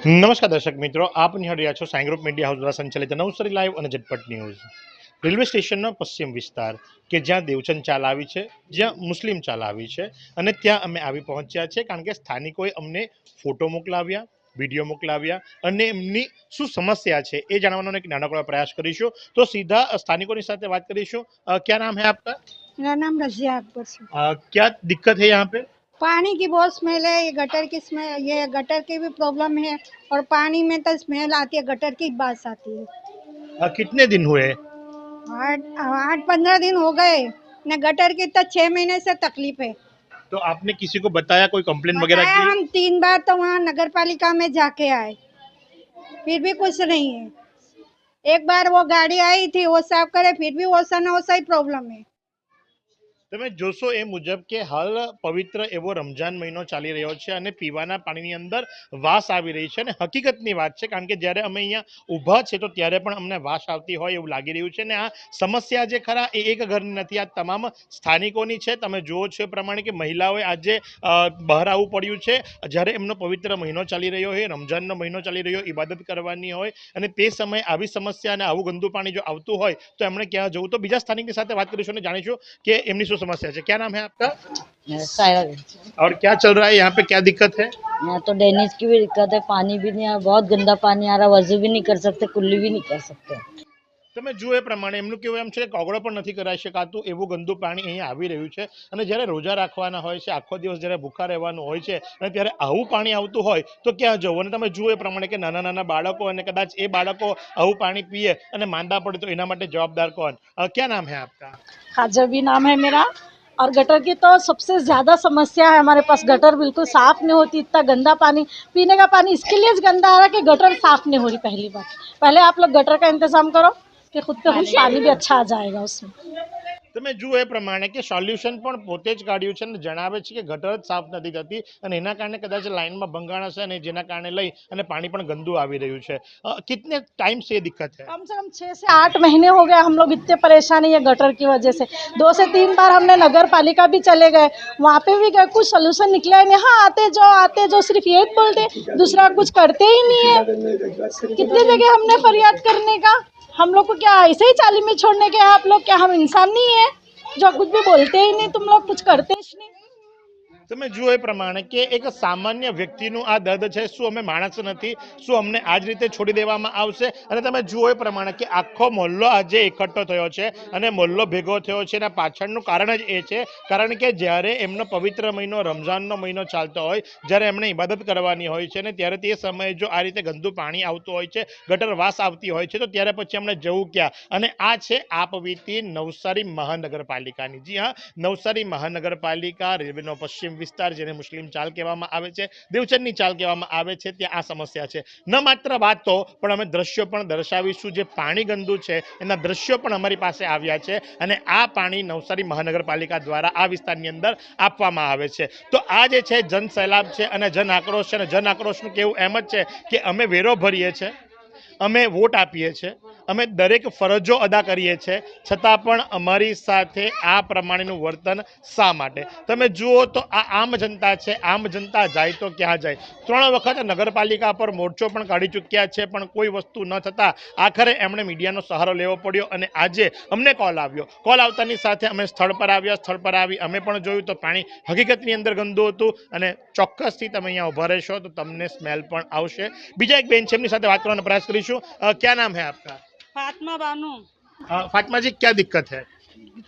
નમસ્કાર દર્શક મિત્રો આપ નિહાળ છો સાઈ ગ્રુપ મીડિયા હાઉસ દ્વારા સંચાલિત નવસરી લાઈવ અને ઝટપટ ન્યૂઝ. રેલવે સ્ટેશનનો પશ્ચિમ વિસ્તાર કે જ્યાં દેવચંદ ચાલ આવી છે જ્યાં મુસ્લિમ ચાલ આવી છે અને ત્યાં અમે આવી પહોંચ્યા છે કારણ કે સ્થાનિકોએ અમને ફોટો મોકલાવ્યા વીડિયો મોકલાવ્યા અને એમની શું સમસ્યા છે એ જાણવાનો એક નાનકડો પ્રયાસ કરીશું. તો સીધા સ્થાનિકોની સાથે વાત કરીશું. ક્યાં નામ હે આપકા? મેરા નામ રઝિયા અકબર છે. ક્યા દિક્કત હે યહાં પે? पानी की बहुत स्मेल है ये गटर की स्मेल ये गटर की भी प्रॉब्लम है और पानी में तो स्मेल आती है गटर की बास आती है। अ, कितने दिन हुए? आठ आठ पंद्रह दिन हो गए। न गटर की तो छह महीने से तकलीफ़ है। तो आपने किसी को बताया कोई कंप्लेन वगैरह की? हम तीन बार तो वहाँ नगर पालिका में जाके आए। फिर भी कुछ नहीं है। एक बार वो गाड़ी आई थी वो साफ़ करे फिर भी वैसा न वैसा ही प्रॉब्लम है। તમે જોશો એ મુજબ કે હાલ પવિત્ર એવો રમજાન મહિનો ચાલી રહ્યો છે અને પીવાના પાણીની અંદર વાસ આવી રહી છે અને હકીકતની વાત છે કારણ કે જ્યારે અમે અહીંયા ઊભા છે તો ત્યારે પણ અમને વાસ આવતી હોય એવું લાગી રહ્યું છે અને આ સમસ્યા જે ખરા એ એક ઘરની નથી, આ તમામ સ્થાનિકોની છે. તમે જુઓ છો એ પ્રમાણે કે મહિલાઓએ આજે બહાર આવવું પડ્યું છે. જ્યારે એમનો પવિત્ર મહિનો ચાલી રહ્યો હોય રમજાનનો મહિનો ચાલી રહ્યો ઇબાદત કરવાની હોય અને તે સમયે આવી સમસ્યા અને આવું ગંદુ પાણી જો આવતું હોય તો એમણે ક્યાં જવું? તો બીજા સ્થાનિકની સાથે વાત કરીશું અને જાણીશું કે એમની શું समस्या है। क्या नाम है आपका? सायरा और क्या चल रहा है? यहाँ पे क्या दिक्कत है? यहाँ तो ड्रेनेज की भी दिक्कत है पानी भी नहीं आ रहा बहुत गंदा पानी आ रहा वज़ू भी नहीं कर सकते कुल्ली भी नहीं कर सकते। તમે જુઓ એ પ્રમાણે એમનું કેવું એમ છે કે કોગળો પણ નથી કરાવી શકાતું એવું ગંદુ પાણી અહીંયા આવી રહ્યું છે અને જ્યારે રોજા રાખવાના હોય છે આખો દિવસ જ્યારે ભૂખા રહેવાનું હોય છે અને ત્યારે આવું પાણી આવતું હોય તો ક્યાં જવું અને તમે જુઓ એ પ્રમાણે કે નાના નાના બાળકો અને કદાચ એ બાળકો આવું પાણી પીએ અને માંદા પડે તો એના માટે જવાબદાર કોણ અ, क्या नाम है आपका खाजर भी नाम है मेरा और गटर की तो सबसे ज़्यादा समस्या है हमारे पास गटर बिल्कुल साफ़ नहीं होती इतना गंदा पानी पीने का पानी इसके लिए ज गंदा आ रहा है कि गटर साफ़ नहीं हो रही पहली बात पहले आप लोग गटर का इंतज़ाम करो कि खुद पे खुद पानी भी अच्छा आ जाएगा उसमें તમે જુઓ એ પ્રમાણે કે સોલ્યુશન પણ પોતે જ કાઢ્યું છે અને જણાવે છે કે ગટર જ સાફ નથી થતી અને એના કારણે કદાચ લાઇનમાં ભંગાણ હશે અને જેના કારણે લઈ અને પાણી પણ ગંદુ આવી રહ્યું છે અ, कितने टाइम से ये दिक्कत है कम से कम छः से आठ महीने हो गए हम लोग इतने परेशान हैं ये गटर की वजह से दो से तीन बार हमने नगर पालिका भी चले गए वहाँ पे भी गए कुछ सोल्यूशन निकला ही नहीं हाँ आते जो आते जो सिर्फ यही बोलते दूसरा कुछ करते ही नहीं है कितनी जगह हमने फरियाद करने का हम लोग को क्या ऐसे ही चाली में छोड़ने के हैं आप लोग क्या हम इंसान नहीं है जो कुछ भी बोलते ही नहीं तुम लोग कुछ करते ही नहीं તમે જુઓ એ પ્રમાણે કે એક સામાન્ય વ્યક્તિનું આ દર્દ છે, શું અમે માણસ નથી, શું અમને આ જ રીતે છોડી દેવામાં આવશે? અને તમે જુઓ એ પ્રમાણે કે આખો મોહલ્લો આજે એકઠો થયો છે અને મોહલ્લો ભેગો થયો છે એના પાછળનું કારણ જ એ છે, કારણ કે જ્યારે એમનો પવિત્ર મહિનો, રમઝાનનો મહિનો ચાલતો હોય, જ્યારે એમણે ઇબાદત કરવાની હોય છે અને ત્યારે તે સમયે જો આ રીતે ગંદુ પાણી આવતું હોય છે, ગટર વાસ આવતી હોય છે, તો ત્યારે પછી એમણે જવું ક્યાં? અને આ છે આપવીતી નવસારી મહાનગરપાલિકાની. જી હા, નવસારી મહાનગરપાલિકા, રેલવેનો પશ્ચિમ વિસ્તાર જેને મુસ્લિમ ચાલ કહેવામાં આવે છે, દેવચંદની ચાલ કહેવામાં આવે છે, ત્યાં આ સમસ્યા છે. ન માત્ર વાતો પણ અમે દ્રશ્યો પણ દર્શાવીશું. જે પાણી ગંદુ છે, એના દ્રશ્યો પણ અમારી પાસે આવ્યા છે અને આ પાણી નવસારી મહાનગરપાલિકા દ્વારા આ વિસ્તારની અંદર આપવામાં આવે છે. તો આ જે છે જન સૈલાબ છે અને જન આક્રોશ છે અને જન આક્રોશનું કેવું એમ જ છે કે અમે વેરો ભરીએ છીએ. અમે વોટ આપીએ છીએ. અમે દરેક ફરજો અદા કરીએ છીએ. છતાં પણ અમારી સાથે આ પ્રમાણેનું વર્તન શા માટે? તમે જુઓ તો આ આમ જનતા છે. આમ જનતા જાય તો ક્યાં જાય? ત્રણ વખત નગરપાલિકા પર મોરચો પણ કાઢી ચૂક્યા છે, પણ કોઈ વસ્તુ ન થતાં આખરે એમણે મીડિયાનો સહારો લેવો પડ્યો અને આજે અમને કોલ આવ્યો. કોલ આવતાની સાથે અમે સ્થળ પર આવ્યા. સ્થળ પર આવી અમે પણ જોયું તો પાણી હકીકતની અંદર ગંદુ હતું અને ચોક્કસથી તમે અહીંયા ઊભા રહેશો તો તમને સ્મેલ પણ આવશે. બીજા એક બેન છે, એમની સાથે વાત કરવાનો પ્રયાસ કરીશું. અ, क्या नाम है आपका? फातिमा बानू। फातिमा जी क्या दिक्कत है?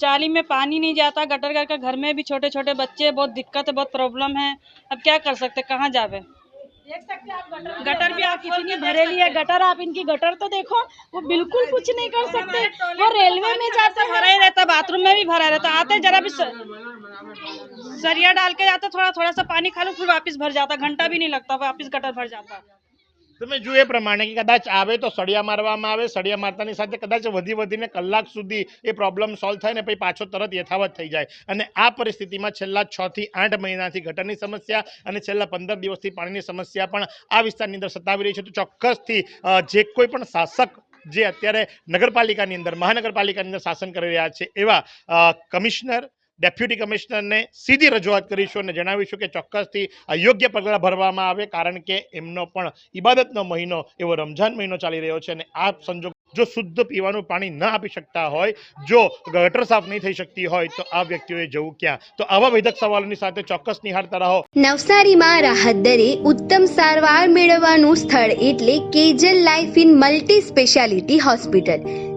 चाली में पानी नहीं जाता गटर घर का घर में भी छोटे छोटे बच्चे बहुत दिक्कत है बहुत प्रॉब्लम है। अब क्या कर सकते कहाँ जावे? गटर भी आप कितनी भरेली है गटर आप इनकी गटर तो देखो वो बिल्कुल कुछ नहीं कर सकते। वो रेलवे में जाते भरा ही रहता बाथरूम में भी भरा रहता आते जरा भी सरिया डाल के जाते थोड़ा थोड़ा सा पानी खा लो फिर वापस भर जाता घंटा भी नहीं लगता वापस गटर भर जाता। તમે જો એ પ્રમાણે કે કદાચ આવે તો સળિયા મારવામાં આવે, સળિયા મારતાની સાથે કદાચ વધી વધીને કલાક સુધી એ પ્રોબ્લેમ સોલ્વ થાય ને પછી પાછો તરત યથાવત થઈ જાય. અને આ પરિસ્થિતિમાં છેલ્લા છ થી આઠ મહિનાથી ગટરની સમસ્યા અને છેલ્લા પંદર દિવસથી પાણીની સમસ્યા પણ આ વિસ્તારની અંદર સતાવી રહી છે. તો ચોક્કસથી જે કોઈ પણ શાસક જે અત્યારે નગરપાલિકાની અંદર, મહાનગરપાલિકાની અંદર શાસન કરી રહ્યા છે એવા કમિશનર ડેપ્યુટી કમિશનરને સીધી રજૂઆત કરીશું અને જણાવીશું કે ચોક્કસથી અયોગ્ય યોગ્ય પગલાં ભરવામાં આવે, કારણ કે એમનો પણ ઇબાદતનો મહિનો, એવો રમઝાન મહિનો ચાલી રહ્યો છે અને આ સંજોગ જો શુદ્ધ પીવાનું પાણી ન આપી શકતા હોય, જો ગટર સાફ નહીં થઈ શકતી હોય, તો આ વ્યક્તિઓએ જવું ક્યાં? તો આવા વિધક સવાલોની સાથે ચોક્કસ નિહાળતા રહો. નવસારીમાં રાહત દરે ઉત્તમ સારવાર મેળવવાનું સ્થળ એટલે Kejal life in multi speciality hospital.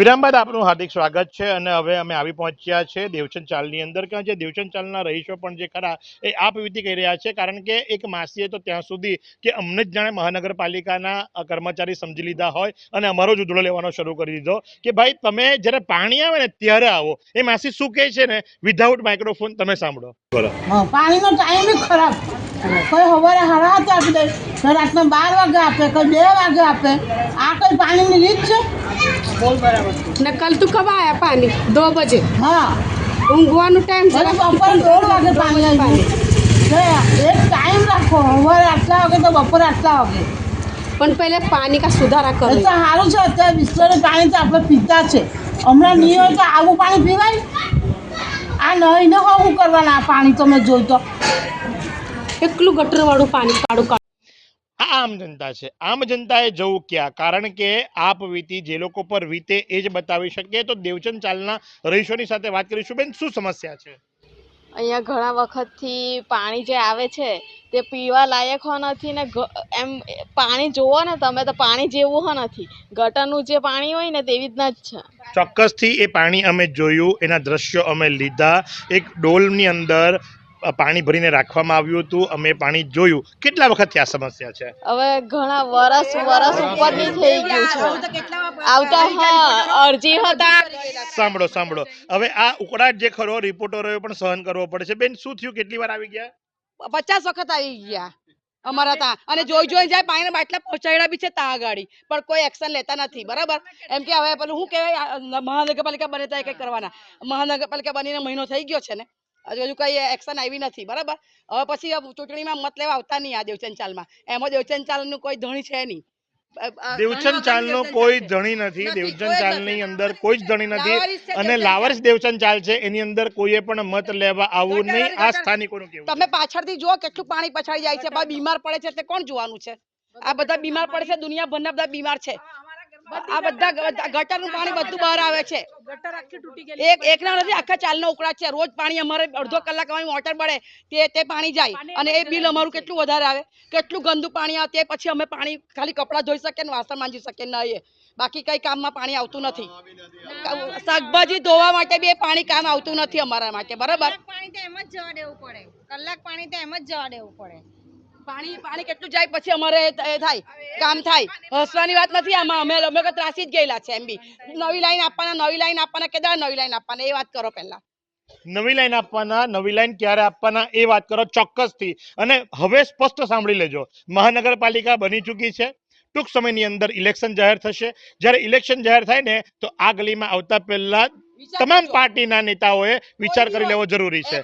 વિરામ બાદ આપનું હાર્દિક સ્વાગત છે અને હવે અમે આવી પહોંચ્યા છે દેવચંદ ચાલની અંદર. કે દેવચંદ ચાલના રહીશો પણ જે ખરા એ આ પ્રવૃત્તિ કહી રહ્યા છે. કારણ કે એક માસીએ તો ત્યાં સુધી કે અમને જ જાણે મહાનગરપાલિકાના કર્મચારી સમજી લીધા હોય અને અમારો જ ઉધડો લેવાનો શરૂ કરી દીધો કે ભાઈ તમે જ્યારે પાણી આવે ને ત્યારે આવો. એ માસી શું કહે છે ને? વિધાઉટ માઇક્રોફોન તમે સાંભળો. પાણીનો ટાઈમ ખરાબ કોઈ સવારે હરા હતા આપી દે કોઈ રાતના બાર વાગે આપે કોઈ બે વાગે આપે. આ કોઈ પાણીની રીત છે? ને કલ તું કબ આયા પાણી દો બજે. હા. ઊંઘવાનું ટાઈમ છે. બપોર દોઢ વાગે પાણી આવ્યું એક ટાઈમ રાખો. સવારે આટલા વાગે તો બપોર આટલા વાગે. પણ પહેલે પાણી કા સુધારા કરો. તો સારું છે અત્યારે બિસ્લરનું પાણી તો આપણે પીતા છે. હમણાં નહીં હોય તો આવું પાણી પીવાય? આ નહીં ને હું કરવાના આ પાણી તમે જોઈ તો. એકલું ગટરવાળું પાણી કાઢો. આ આમ જનતા છે. આમ જનતાએ જવું ક્યાં? કારણ કે આપ વીતી જે લોકો પર વીતે એ જ બતાવી શકે તો દેવચંદ ચાલના રહીશોની સાથે વાત કરીશું. બેન શું સમસ્યા છે? અહીંયા ઘણા વખતથી પાણી જે આવે છે તે પીવા લાયક હો નથી ને એમ પાણી જુઓ ને તમે તો પાણી જેવું હો નથી. ગટરનું જે પાણી હોય ને તેવી રીતના જ છે. ચોક્કસથી એ પાણી અમે જોયું એના દ્રશ્યો અમે લીધા. એક ડોલની અંદર પાણી ભરીને રાખવામાં આવ્યું હતું. અમે પાણી જોયું. કેટલા વખત આ સમસ્યા છે? હવે ઘણા વરસ વરસ ઉપરની થઈ ગયું છે. આવતા હા અરજી હતા. સાંભળો સાંભળો. હવે આ ઉકળાટ જે ખરો રિપોર્ટરોએ પણ સહન કરવો પડે છે બેન શું થયું? કેટલી વાર આવી ગયા? પચાસ વખત આવી ગયા અમારા ત્યાં અને જોઈ જોઈ જાય પાણીના બાટલા પહોંચાડ્યા બી છે ત્યાં ગાડી. પણ કોઈ એક્શન લેતા નથી બરાબર? એમ કે હવે પેલું શું કહેવાય? મહાનગરપાલિકા બને ત્યાં કંઈક કરવાના. મહાનગરપાલિકા બનીને મહિનો થઈ ગયો છે ને. હજુ હજુ કઈ એક્શન આવી નથી બરાબર? હવે પછી ચૂંટણીમાં મત લેવા આવતા નહીં આ દેવચંદ ચાલમાં. એમાં દેવચંદ ચાલનું કોઈ ધણી છે નહીં. અ, અ, દેવચંદ ચાલનો કોઈ ધણી નથી નથી, દેવચંદ ચાલની અંદર કોઈ જ ધણી નથી. અને લાવર્સ દેવચંદ ચાલ છે એની અંદર કોઈએ પણ મત લેવા આવવું નહીં આ સ્થાનિકોનું કેવું તમે પાછળથી જુઓ કેટલું પાણી પછાડી જાય છે બીમાર પડે છે એટલે કોણ જોવાનું છે? આ બધા બીમાર પડે છે દુનિયાભરના બધા બીમાર છે. આ બધા ગટરનું પાણી બધું બહાર આવે છે. ગટર એક એકના નથી આખા ચાલનો ઉકળાટ છે. રોજ પાણી અમારે અડધો કલાક અમારી મોટર પડે તે પાણી જાય. અને એ બિલ અમારું કેટલું વધારે આવે? કેટલું ગંદુ પાણી આવે? તે પછી અમે પાણી ખાલી કપડા ધોઈ શકીએ ને વાસણ માંજી શકીએ નહીં બાકી કઈ કામમાં પાણી આવતું નથી. શાકભાજી ધોવા માટે બી પાણી કામ આવતું નથી અમારા માટે બરાબર? પાણી તો એમ જ જવા દેવું પડે. કલાક પાણી તો એમ જ જવા દેવું પડે. પાણી પાણી કેટલું જાય પછી અમારે થાય કામ થાય. હસવાની વાત નથી આમાં. અમે અમે ત્રાસી જ ગયેલા છે એમ બી. નવી લાઈન આપવાના નવી લાઈન આપવાના કેદાર નવી લાઈન આપવાના એ વાત કરો પહેલા. નવી લાઈન આપવાના નવી લાઈન ક્યારે આપવાના એ વાત કરો ચોક્કસથી. અને હવે સ્પષ્ટ સાંભળી લેજો. મહાનગરપાલિકા બની ચૂકી છે. ટૂંક સમયની અંદર ઇલેક્શન જાહેર થશે. જ્યારે ઇલેક્શન જાહેર થાય ને તો આ ગલીમાં આવતા પહેલા તમામ પાર્ટીના નેતાઓએ વિચાર કરી લેવો જરૂરી છે.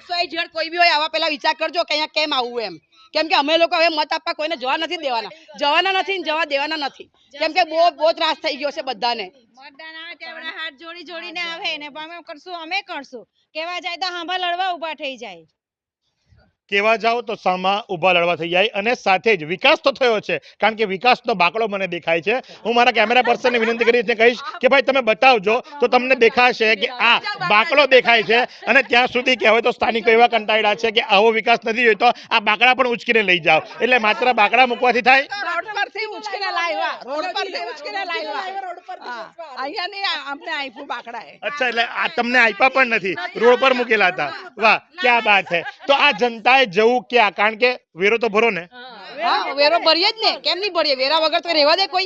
કોઈ બી હોય આવા પહેલા વિચાર કરજો કે અહીંયા કેમ આવવું એમ. કેમ કે અમે લોકો હવે મત આપવા કોઈને જવા નથી દેવાના. જવાના નથી જવા દેવાના નથી. કેમ કે બહુ બહુ ત્રાસ થઈ ગયો છે બધાને. હાથ જોડી જોડીને આવે ને અમે અમે કરશું. કેવા જાય તો હાંભા લડવા ઊભા થઈ જાય. કેવા જાઓ તો સામા ઊભા લડવા થઈ જાય અને સાથે જ વિકાસ તો થયો છે. કારણ કે વિકાસનો બાકડો મને દેખાય છે. હું મારા કેમેરા પર્સનને વિનંતી કરીને કહીશ કે ભાઈ તમે બતાવજો તો તમને દેખાશે કે આ બાકડો દેખાય છે અને ત્યાં સુધી કહેવાય હવે તો સ્થાનિકો એવા કંટાળ્યા છે કે આવો વિકાસ નથી જોઈતો. આ બાકડા પણ ઉચકીને લઈ જાઓ. એટલે માત્ર બાકડા મૂકવાથી થાય? રોડ પરથી ઉચકીને લાવ્યા. રોડ પરથી ઉચકીને લાવ્યા. હા. અહીંયા નહીં અમને આપ્યું બાકડાએ અચ્છા એટલે આ તમને આપ્યા પણ નથી. રોડ પર મૂકેલા હતા. વાહ ક્યાં બાત છે. તો આ જનતાએ જવું ક્યાં? કારણ કે વેરો તો ભરો ને. હા વેરો ભરીએ જ ને. કેમ નહીં ભરીએ? વેરા વગર તો રહેવા દે કોઈ.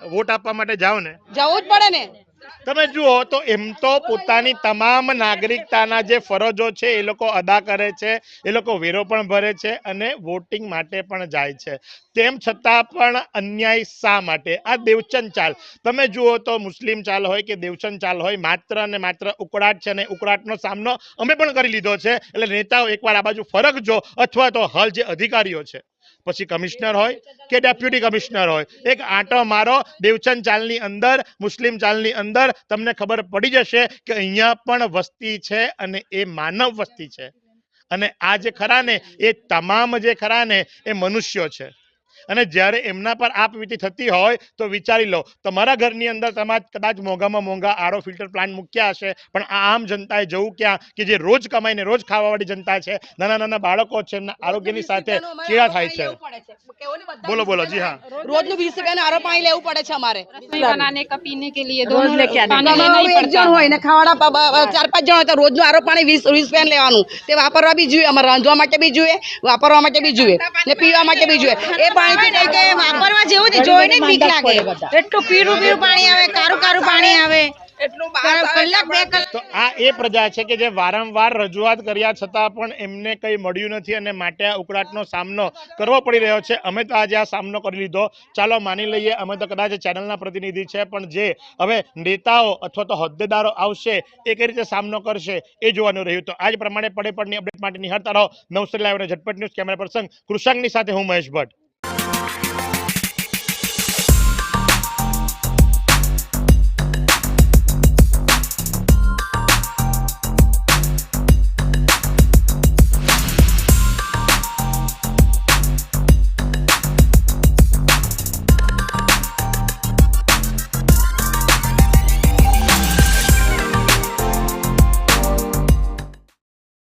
વોટ આપવા માટે જાઓ ને. જવું જ પડે ને. તમે જુઓ તો એમ તો પોતાની તમામ નાગરિકતાના જે ફરજો છે, એ લોકો અદા કરે છે, એ લોકો વેરો પણ ભરે છે અને વોટિંગ માટે પણ જાય છે. તેમ છતાં પણ અન્યાય શા માટે? આ દેવચંદ ચાલ. તમે જુઓ તો મુસ્લિમ ચાલ હોય કે દેવચંદ ચાલ હોય, માત્ર અને માત્ર ઉકળાટ છે ને ઉકળાટનો સામનો અમે પણ કરી લીધો છે. એટલે નેતાઓ એકવાર આ બાજુ ફરક જો, અથવા તો હાલ જે અધિકારીઓ છે. પછી કમિશનર હોય કે ડેપ્યુટી કમિશનર હોય. એક આંટો મારો દેવચંદ ચાલની અંદર, મુસ્લિમ ચાલની અંદર, તમને ખબર પડી જશે કે અહીંયા પણ વસ્તી છે અને એ માનવ વસ્તી છે. અને આ જે ખરા ને એ તમામ જે ખરા ને એ મનુષ્યો છે. અને જ્યારે એમના પર આ થતી હોય તો વિચારી લો તમારા ઘરની અંદર તમારા કદાચ મોંઘામાં મોંઘા આરો ફિલ્ટર પ્લાન્ટ મૂક્યા હશે પણ આ આમ જનતાએ જવું ક્યાં? કે જે રોજ કમાઈને રોજ ખાવાવાળી જનતા છે નાના નાના બાળકો છે એમના આરોગ્યની સાથે ચેડા થાય છે. બોલો બોલો જી હા. રોજનું વીસ રૂપિયાનું આરો પાણી લેવું પડે છે અમારે. હોય ચાર પાંચ જણ હોય તો રોજનું આરો વીસ વીસ લેવાનું. વાપરવા બી જોઈએ અમારે રાંધવા માટે બી જોઈએ વાપરવા માટે બી જોઈએ ને પીવા માટે બી જોઈએ. એ પાણી વાપરવા જેવું જ જોઈને બીક લાગે. એટલું પીરું પીરું પાણી આવે કારું કારું પાણી આવે. કલાક બે કલાક તો આ એ પ્રજા છે કે જે વારંવાર રજૂઆત કર્યા છતાં પણ એમને કંઈ મળ્યું નથી અને માટે આ ઉકળાટનો સામનો કરવો પડી રહ્યો છે. અમે તો આજે આ સામનો કરી લીધો. ચાલો માની લઈએ અમે તો કદાચ ચેનલના પ્રતિનિધિ છે પણ જે હવે નેતાઓ અથવા તો હોદ્દેદારો આવશે એ કઈ રીતે સામનો કરશે એ જોવાનું રહ્યું. તો આજ પ્રમાણે પડે પડની અપડેટ માટે નિહાળતા રહો. નવસરી લાઈવ અને ઝટપટ ન્યૂઝ કેમેરા પર્સન કૃષાંગની સાથે હું મહેશ ભટ્ટ. Bye.